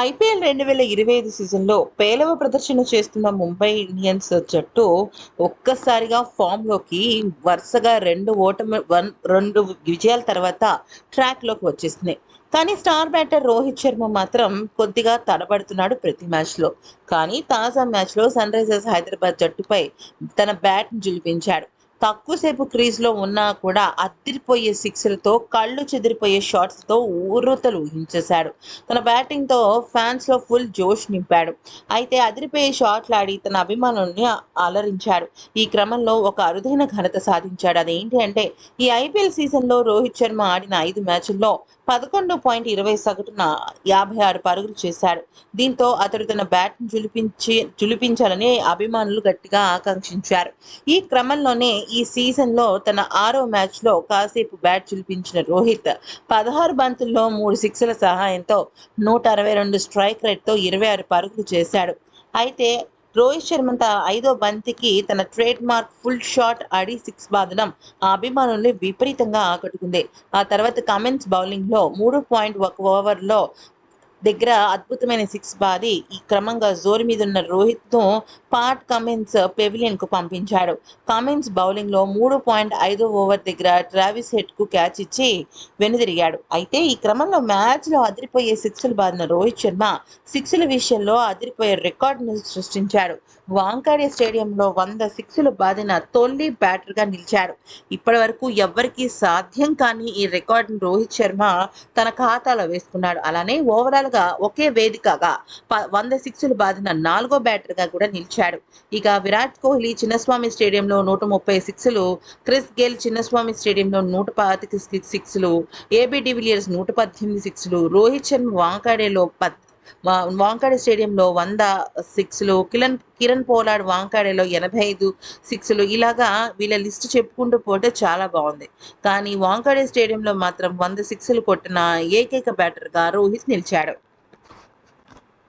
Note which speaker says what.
Speaker 1: IPL రెండు వేల ఇరవై ఐదు సీజన్లో పేలవ ప్రదర్శన చేస్తున్న ముంబై ఇండియన్స్ జట్టు ఒక్కసారిగా ఫామ్లోకి వరుసగా రెండు ఓటమి వన్ రెండు విజయాల తర్వాత ట్రాక్లోకి వచ్చేసింది. కానీ స్టార్ బ్యాటర్ రోహిత్ శర్మ మాత్రం కొద్దిగా తడబడుతున్నాడు ప్రతి మ్యాచ్లో. కానీ తాజా మ్యాచ్లో సన్ రైజర్స్ హైదరాబాద్ జట్టుపై తన బ్యాట్ను జులిపించాడు. తక్కువసేపు క్రీజ్లో ఉన్నా కూడా అదిరిపోయే సిక్స్లతో కళ్ళు చెదిరిపోయే షాట్స్తో ఊరుతలు ఊహించేశాడు. తన బ్యాటింగ్తో ఫ్యాన్స్లో ఫుల్ జోష్ నింపాడు. అయితే అదిరిపోయే షాట్లు ఆడి తన అభిమానుల్ని అలరించాడు. ఈ క్రమంలో ఒక అరుదైన ఘనత సాధించాడు. అదేంటి అంటే ఈ ఐపీఎల్ సీజన్లో రోహిత్ శర్మ ఆడిన ఐదు మ్యాచ్ల్లో పదకొండు పాయింట్ ఇరవై సగటున యాభై ఆరు పరుగులు చేశాడు. దీంతో అతడు తన బ్యాట్ను జులిపించి జులిపించాలని అభిమానులు గట్టిగా ఆకాంక్షించారు. ఈ క్రమంలోనే ఈ సీజన్లో తన ఆరో మ్యాచ్లో కాసేపు బ్యాట్ చూపించిన రోహిత్ పదహారు బంతుల్లో మూడు సిక్స్ల సహాయంతో నూట అరవై రెండు స్ట్రైక్ రేట్తో ఇరవై ఆరు పరుగులు చేశాడు. అయితే రోహిత్ శర్మ తన ఐదో బంతికి తన ట్రేడ్ మార్క్ ఫుల్ షాట్ ఆడి సిక్స్ బాదడం ఆ అభిమానుల్ని విపరీతంగా ఆకట్టుకుంది. ఆ తర్వాత కమెంట్స్ బౌలింగ్లో మూడు పాయింట్ ఒక ఓవర్లో దగ్గర అద్భుతమైన సిక్స్ బాది ఈ క్రమంగా జోరు మీద ఉన్న రోహిత్ను పాట్ కమిన్స్ పెవిలియన్కు పంపించాడు. కమిన్స్ బౌలింగ్లో మూడు పాయింట్ ఐదు ఓవర్ దగ్గర ట్రావిస్ హెడ్కు క్యాచ్ ఇచ్చి వెనుదిరిగాడు. అయితే ఈ క్రమంలో మ్యాచ్లో అదిరిపోయే సిక్స్లు బాదిన రోహిత్ శర్మ సిక్స్ల విషయంలో అదిరిపోయే రికార్డును సృష్టించాడు. వాంకాడే స్టేడియంలో వంద సిక్స్లు బాదిన తొలి బ్యాటర్గా నిలిచాడు. ఇప్పటి వరకు ఎవ్వరికీ సాధ్యం కాని ఈ రికార్డును రోహిత్ శర్మ తన ఖాతాలో వేసుకున్నాడు. అలానే ఓవరాల్గా ఒకే వేదికగా ప- వంద సిక్స్లు బాధిన నాలుగో బ్యాటర్గా కూడా నిలిచాడు. ఇక విరాట్ కోహ్లీ చిన్నస్వామి స్టేడియంలో నూట ముప్పై సిక్స్లు క్రిస్ గేల్ చిన్నస్వామి స్టేడియంలో నూట పాతిక సిక్స్లు ఏబీ డివిలియర్స్ నూట పద్దెనిమిది సిక్స్లు రోహిత్ శర్మ వాంకాడేలో పద్ వాంకాడే స్టేడియంలో వంద సిక్స్లు కిరణ్ కిరణ్ పోలాడ్ వాంకాడేలో ఎనభై ఐదు సిక్స్లు ఇలాగా వీళ్ళ లిస్ట్ చెప్పుకుంటూ పోతే చాలా బాగుంది. కానీ వాంకాడే స్టేడియంలో మాత్రం వంద సిక్స్లు కొట్టిన ఏకైక బ్యాటర్గా రోహిత్ నిలిచాడు.